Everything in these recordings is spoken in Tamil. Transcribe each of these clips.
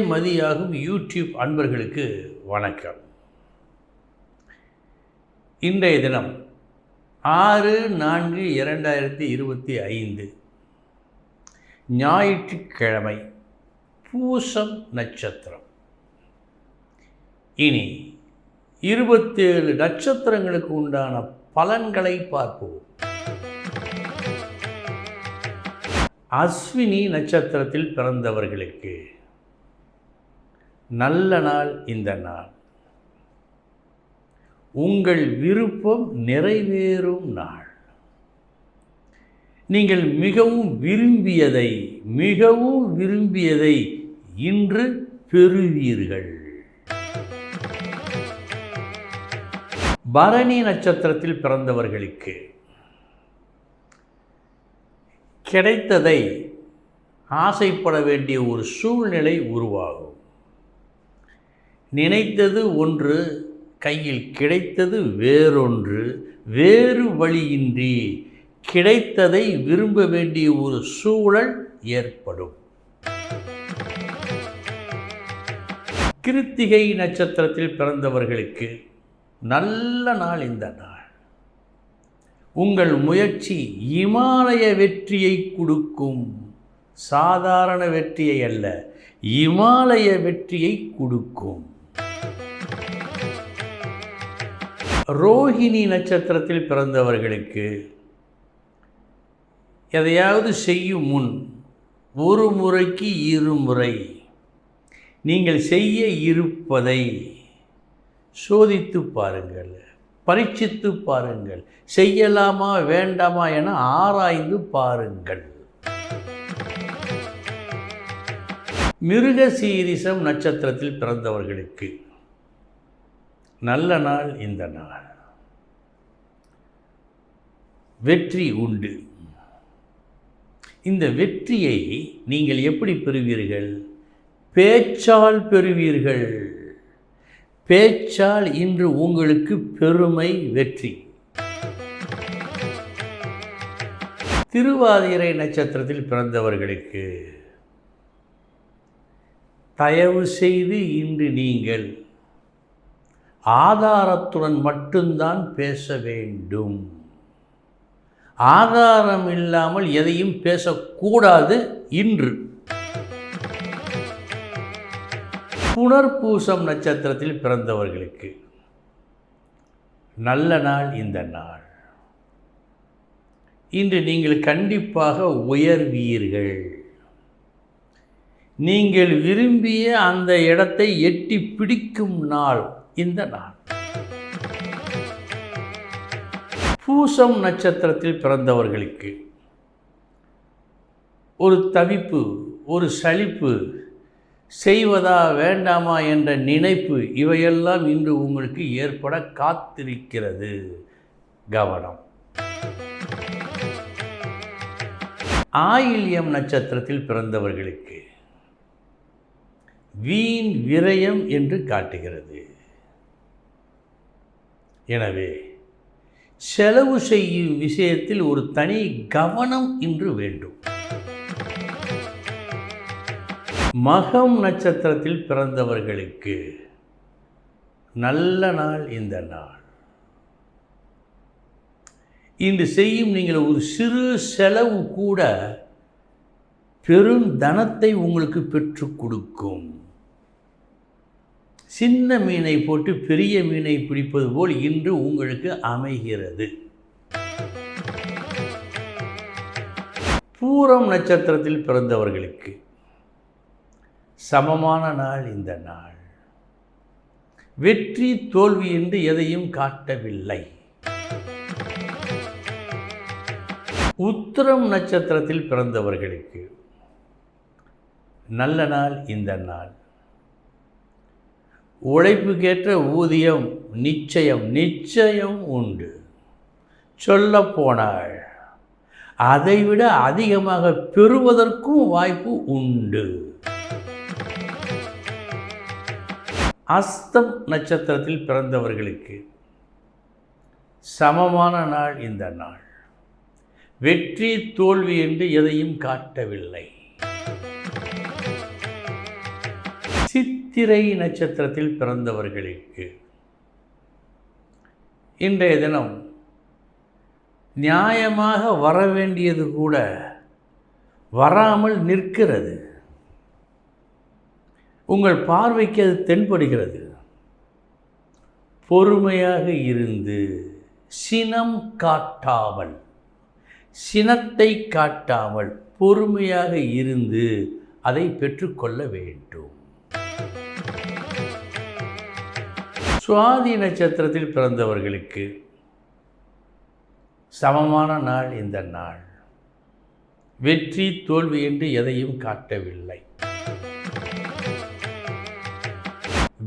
மதியாகும் யூடியூப் அன்பர்களுக்கு வணக்கம். இன்றைய தினம் ஆறு நான்கு இரண்டாயிரத்தி இருபத்தி ஐந்து ஞாயிற்றுக்கிழமை பூசம் நட்சத்திரம். இனி இருபத்தேழு நட்சத்திரங்களுக்கு உண்டான பலன்களை பார்ப்போம். அஸ்வினி நட்சத்திரத்தில் பிறந்தவர்களுக்கு நல்ல நாள் இந்த நாள். உங்கள் விருப்பம் நிறைவேறும் நாள். நீங்கள் மிகவும் விரும்பியதை மிகவும் விரும்பியதை இன்று பெறுவீர்கள். பரணி நட்சத்திரத்தில் பிறந்தவர்களுக்கு கிடைத்ததை ஆசைப்பட வேண்டிய ஒரு சூழ்நிலை உருவாகும். நினைத்தது ஒன்று கையில் கிடைத்தது வேறொன்று. வேறு வழியின்றி கிடைத்ததை விரும்ப வேண்டிய ஒரு சூழல் ஏற்படும். கிருத்திகை நட்சத்திரத்தில் பிறந்தவர்களுக்கு நல்ல நாள் இந்த நாள். உங்கள் முயற்சி இமாலய வெற்றியை கொடுக்கும். சாதாரண வெற்றியை அல்ல இமாலய வெற்றியை கொடுக்கும். ரோஹிணி நட்சத்திரத்தில் பிறந்தவர்களுக்கு எதையாவது செய்யும் முன் ஒரு முறைக்கு இருமுறை நீங்கள் செய்ய இருப்பதை சோதித்து பாருங்கள் பரீட்சித்து பாருங்கள். செய்யலாமா வேண்டாமா என ஆராய்ந்து பாருங்கள். மிருக சீரிசம் நட்சத்திரத்தில் பிறந்தவர்களுக்கு நல்ல நாள் இந்த நாள். வெற்றி உண்டு. இந்த வெற்றியை நீங்கள் எப்படி பெறுவீர்கள்? பேச்சால் பெறுவீர்கள். பேச்சால் இன்று உங்களுக்கு பெருமை வெற்றி. திருவாதிரை நட்சத்திரத்தில் பிறந்தவர்களுக்கு தயவு செய்து இன்று நீங்கள் ஆதாரத்துடன் மட்டும்தான் பேச வேண்டும். ஆதாரம் இல்லாமல் எதையும் பேசக்கூடாது இன்று. புனர்பூசம் நட்சத்திரத்தில் பிறந்தவர்களுக்கு நல்ல நாள் இந்த நாள். இன்று நீங்கள் கண்டிப்பாக உயர்வீர்கள். நீங்கள் விரும்பிய அந்த இடத்தை எட்டி பிடிக்கும் நாள். இந்த நாள். பூசம் நட்சத்திரத்தில் பிறந்தவர்களுக்கு ஒரு தவிப்பு ஒரு சலிப்பு செய்வதா வேண்டாமா என்ற நினைப்பு இவையெல்லாம் இன்று உங்களுக்கு ஏற்பட காத்திருக்கிறது. கவனம். ஆயில்யம் நட்சத்திரத்தில் பிறந்தவர்களுக்கு வீண் விரயம் என்று காட்டுகிறது. எனவே செலவு செய்யும் விஷயத்தில் ஒரு தனி கவனம் இன்று வேண்டும். மகம் நட்சத்திரத்தில் பிறந்தவர்களுக்கு நல்ல நாள் இந்த நாள். இன்று செய்யும் நீங்கள் ஒரு சிறு செலவு கூட பெரும் தனத்தை உங்களுக்கு பெற்றுக் கொடுக்கும். சின்ன மீனை போட்டு பெரிய மீனை பிடிப்பது போல் இன்று உங்களுக்கு அமைகிறது. பூரம் நட்சத்திரத்தில் பிறந்தவர்களுக்கு சமமான நாள் இந்த நாள். வெற்றி தோல்வி என்று எதையும் காட்டவில்லை. உத்திரம் நட்சத்திரத்தில் பிறந்தவர்களுக்கு நல்ல நாள் இந்த நாள். உழைப்புக்கேற்ற ஊதியம் நிச்சயம் நிச்சயம் உண்டு. சொல்லப்போனால் அதைவிட அதிகமாக பெறுவதற்கும் வாய்ப்பு உண்டு. அஸ்தம் நட்சத்திரத்தில் பிறந்தவர்களுக்கு சமமான நாள் இந்த நாள். வெற்றி தோல்வி என்று எதையும் காட்டவில்லை. சித்திரை நட்சத்திரத்தில் பிறந்தவர்களுக்கு இன்றைய தினம் நியாயமாக வர வேண்டியது கூட வராமல் நிற்கிறது. உங்கள் பார்வைக்கு அது தென்படுகிறது. பொறுமையாக இருந்து சினம் காட்டாமல் சினத்தை காட்டாமல் பொறுமையாக இருந்து அதை பெற்றுக்கொள்ள வேண்டும். சுவாதி நட்சத்திரத்தில் பிறந்தவர்களுக்கு சமமான நாள் இந்த நாள். வெற்றி தோல்வி என்று எதையும் காட்டவில்லை.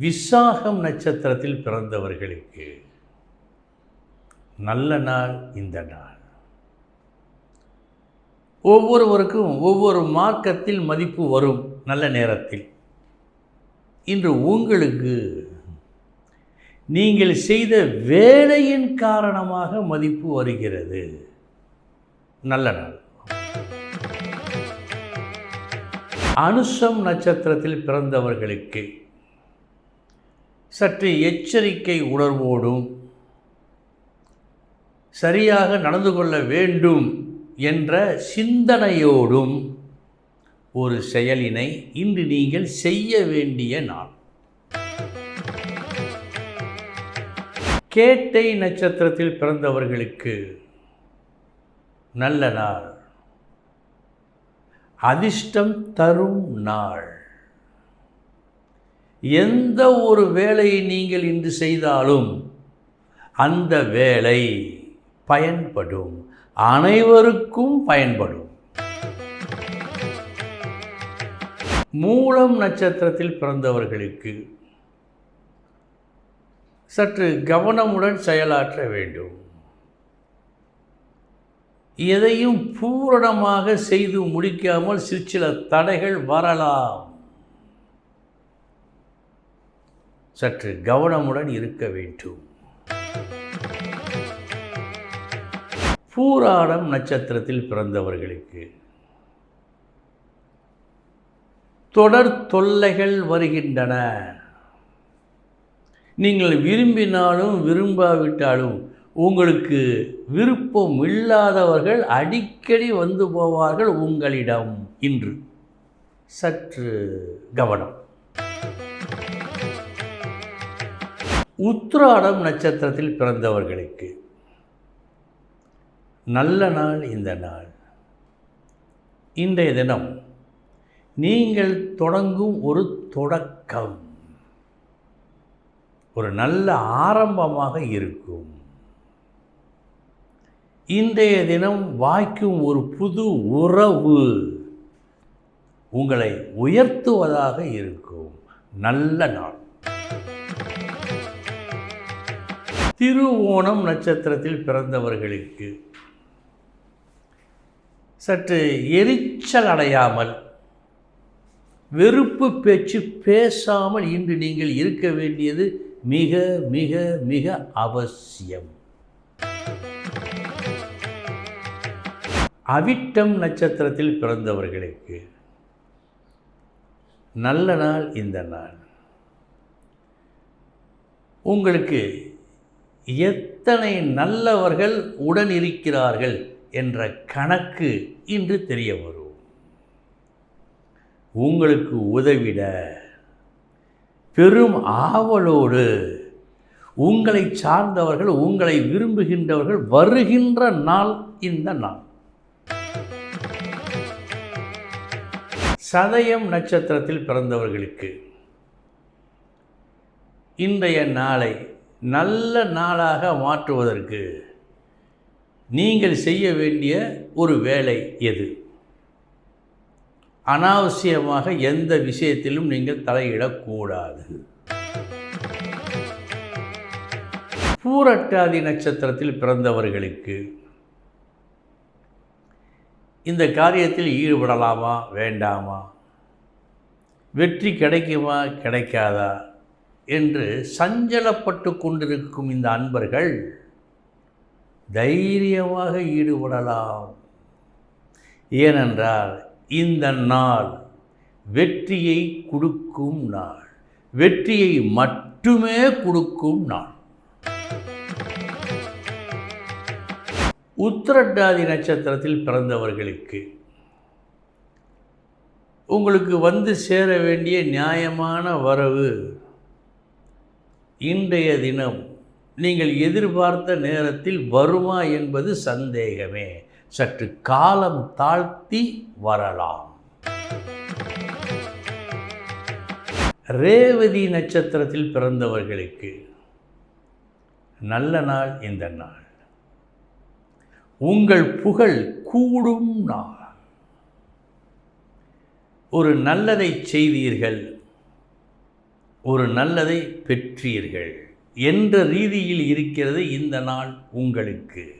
விசாகம் நட்சத்திரத்தில் பிறந்தவர்களுக்கு நல்ல நாள் இந்த நாள். ஒவ்வொருவருக்கும் ஒவ்வொரு மார்க்கத்தில் மதிப்பு வரும் நல்ல நேரத்தில். இன்று உங்களுக்கு நீங்கள் செய்த வேலையின் காரணமாக மதிப்பு வருகிறது. நல்ல நாள். அனுஷம் நட்சத்திரத்தில் பிறந்தவர்களுக்கு சற்று எச்சரிக்கை உணர்வோடும் சரியாக நடந்து கொள்ள வேண்டும் என்ற சிந்தனையோடும் ஒரு செயலினை இன்று நீங்கள் செய்ய வேண்டிய நாள். கேட்டை நட்சத்திரத்தில் பிறந்தவர்களுக்கு நல்ல நாள். அதிர்ஷ்டம் தரும் நாள். எந்த ஒரு வேலையை நீங்கள் இன்று செய்தாலும் அந்த வேலை பயன்படும். அனைவருக்கும் பயன்படும். மூலம் நட்சத்திரத்தில் பிறந்தவர்களுக்கு சற்று கவனமுடன் செயலாற்ற வேண்டும். எதையும் பூரணமாக செய்து முடிக்காமல் சிற்சில தடைகள் வரலாம். சற்று கவனமுடன் இருக்க வேண்டும். பூராடம் நட்சத்திரத்தில் பிறந்தவர்களுக்கு. தொடர் தொல்லைகள் வருகின்றன. நீங்கள் விரும்பினாலும் விரும்பாவிட்டாலும் உங்களுக்கு விருப்பம் இல்லாதவர்கள் அடிக்கடி வந்து போவார்கள் உங்களிடம் இன்று. சற்று கவனம். உத்ராடம் நட்சத்திரத்தில் பிறந்தவர்களுக்கு நல்ல நாள் இந்த நாள். இன்றைய தினம் நீங்கள் தொடங்கும் ஒரு தொடக்கம். ஒரு நல்ல ஆரம்பமாக இருக்கும். இன்றைய தினம் வாய்க்கும் ஒரு புது உறவு உங்களை உயர்த்துவதாக இருக்கும். நல்ல நாள். திருவோணம் நட்சத்திரத்தில் பிறந்தவர்களுக்கு சற்று எரிச்சல் அடையாமல் வெறுப்பு பேச்சு பேசாமல் இன்று நீங்கள் இருக்க வேண்டியது மிக மிக மிக அவசியம். அவிட்டம் நட்சத்திரத்தில் பிறந்தவர்களுக்கு நல்ல நாள் இந்த நாள். உங்களுக்கு எத்தனை நல்லவர்கள் உடன் இருக்கிறார்கள் என்ற கணக்கு இன்று தெரிய வரும். உங்களுக்கு உதவிட பெரும் ஆவலோடு உங்களை சார்ந்தவர்கள் உங்களை விரும்புகின்றவர்கள் வருகின்ற நாள் இந்த நாள். சதயம் நட்சத்திரத்தில் பிறந்தவர்களுக்கு இன்றைய நாளை நல்ல நாளாக மாற்றுவதற்கு நீங்கள் செய்ய வேண்டிய ஒரு வேலை எது? அனாவசியமாக எந்த விஷயத்திலும் நீங்கள் தலையிடக்கூடாது. பூரட்டாதி நட்சத்திரத்தில் பிறந்தவர்களுக்கு இந்த காரியத்தில் ஈடுபடலாமா வேண்டாமா? வெற்றி கிடைக்குமா கிடைக்காதா? என்று சஞ்சலப்பட்டு கொண்டிருக்கும் இந்த அன்பர்கள் தைரியமாக ஈடுபடலாம். ஏனென்றால் இந்த நாள் வெற்றியை கொடுக்கும் நாள். வெற்றியை மட்டுமே கொடுக்கும் நாள். உத்திரட்டாதி நட்சத்திரத்தில் பிறந்தவர்களுக்கு உங்களுக்கு வந்து சேர வேண்டிய நியாயமான வரவு இன்றைய தினம் நீங்கள் எதிர்பார்த்த நேரத்தில் வருமா என்பது சந்தேகமே. சற்று காலம் தாழ்த்தி வரலாம். ரேவதி நட்சத்திரத்தில் பிறந்தவர்களுக்கு நல்ல நாள் இந்த நாள். உங்கள் புகழ் கூடும் நாள். ஒரு நல்லதை செய்தீர்கள் ஒரு நல்லதை பெற்றீர்கள் என்ற ரீதியில் இருக்கிறது இந்த நாள் உங்களுக்கு.